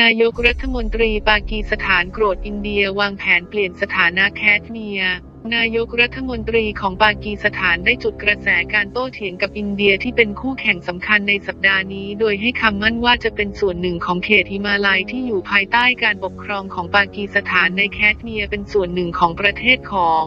นายกรัฐมนตรีปากีสถานโกรธอินเดียวางแผนเปลี่ยนสถานะแคชเมียร์นายกรัฐมนตรีของปากีสถานได้จุดกระแสการโต้เถียงกับอินเดียที่เป็นคู่แข่งสำคัญในสัปดาห์นี้ โดยให้คำมั่นว่าจะเป็นส่วนหนึ่งของเขตฮิมาลัยที่อยู่ภายใต้การปกครองของปากีสถานในแคชเมียร์เป็นส่วนหนึ่งของประเทศของ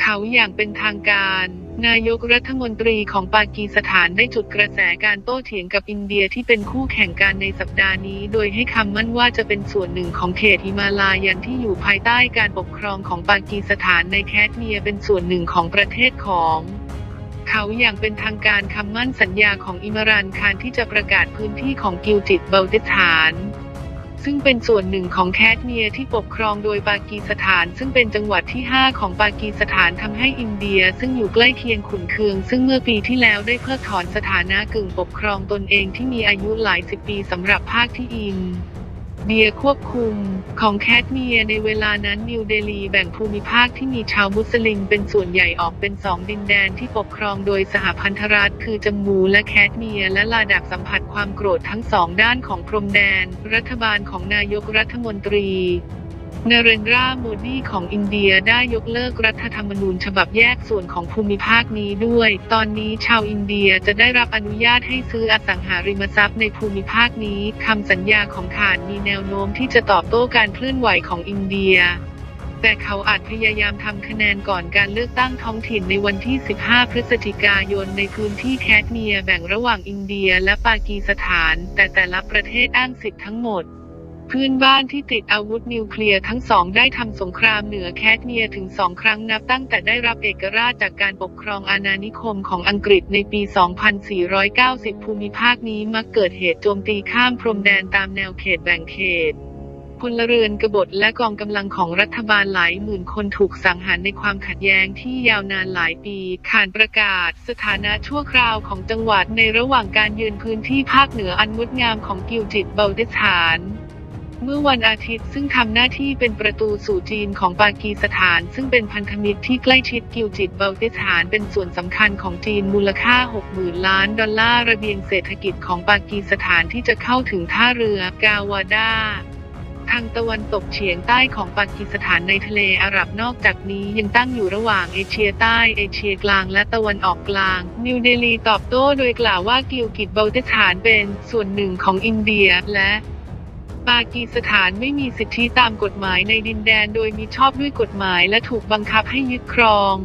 เขาอย่างเป็นทางการ นายกรัฐมนตรีของปากีสถานได้จุดกระแสการโต้เถียงกับอินเดียที่เป็นคู่แข่งกันในสัปดาห์นี้ โดยให้คำมั่นว่าจะเป็นส่วนหนึ่งของเขตฮิมาลายันที่อยู่ภายใต้การปกครองของปากีสถานในแคชเมียร์เป็นส่วนหนึ่งของประเทศของเขาอย่างเป็นทางการคำมั่นสัญญาของอิมรานคารที่จะประกาศพื้นที่ของกิลจิตเบลติสถาน ซึ่งเป็นส่วนหนึ่งของแคชเมียร์ที่ปกครองโดยปากีสถาน ซึ่งเป็นจังหวัดที่ 5 ของปากีสถานทำให้อินเดีย ซึ่งอยู่ใกล้เคียงขุนเคือง ซึ่งเมื่อปีที่แล้วได้เพิกถอนสถานะกึ่งปกครองตนเองที่มีอายุหลายสิบปีสำหรับภาคที่อิน เดียควบคุม ของแคชเมียร์ในเวลานั้นนิวเดลีแบ่งภูมิภาคที่มีชาวมุสลิมเป็นส่วนใหญ่ออกเป็นสองดินแดนที่ปกครองโดยสหพันธรัฐคือจำมูและแคชเมียร์และลาดักสัมผัสความโกรธทั้งสองด้านของพรมแดน รัฐบาลของนายกรัฐมนตรี นเรนราโมดีของอินเดียได้ยกเลิกรัฐธรรมนูญฉบับแยกส่วนของภูมิภาคนี้ด้วย ตอนนี้ชาวอินเดียจะได้รับอนุญาตให้ซื้ออสังหาริมทรัพย์ในภูมิภาคนี้ คำสัญญาของขานมีแนวโน้มที่จะตอบโต้การเคลื่อนไหวของอินเดียแต่เขาอาจพยายามทำคะแนนก่อนการเลือกตั้งท้องถิ่นในวันที่ 15 พฤศจิกายนในพื้นที่แคชเมียร์แบ่งระหว่างอินเดียและปากีสถาน แต่แต่ละประเทศอ้างสิทธิ์ทั้งหมด เพื่อนบ้านที่ติดอาวุธนิวเคลียร์ทั้งสองได้ทำสงครามเหนือแคชเมียถึงสองครั้งนับตั้งแต่ได้รับเอกราชจากการปกครองอาณานิคมของอังกฤษในปี 2490 ภูมิภาคนี้มักเกิดเหตุโจมตีข้ามพรมแดนตามแนวเขตแบ่งเขตพลเรือนกบฏและกองกำลังของรัฐบาลหลายหมื่นคนถูกสังหารในความขัดแย้งที่ยาวนานหลายปี ขานประกาศ สถานะชั่วคราวของจังหวัดในระหว่างการยืนพื้นที่ภาคเหนืออันงดงามของกิลจิตเบลติสถาน เมื่อวันอาทิตย์ซึ่งทำหน้าที่เป็นประตูสู่จีนของปากีสถาน ซึ่งเป็นพันธมิตรที่ใกล้ชิดกิลจิตเบลติสถานเป็นส่วนสำคัญของจีนมูลค่า 60,000 ล้านดอลลาร์ระเบียงเศรษฐกิจของปากีสถานที่จะเข้าถึงท่าเรือกาวาดาทางตะวันตกเฉียงใต้ของปากีสถานในทะเลอาหรับนอกจากนี้ยังตั้งอยู่ระหว่างเอเชียใต้ เอเชียกลางและตะวันออกกลาง นิวเดลีตอบโต้โดยกล่าวว่ากิลกิตเบลติสถานเป็นส่วนหนึ่งของอินเดียและ ปากีสถานไม่มีสิทธิตามกฎหมายในดินแดนโดยมีชอบด้วยกฎหมายและถูกบังคับให้ยึดครอง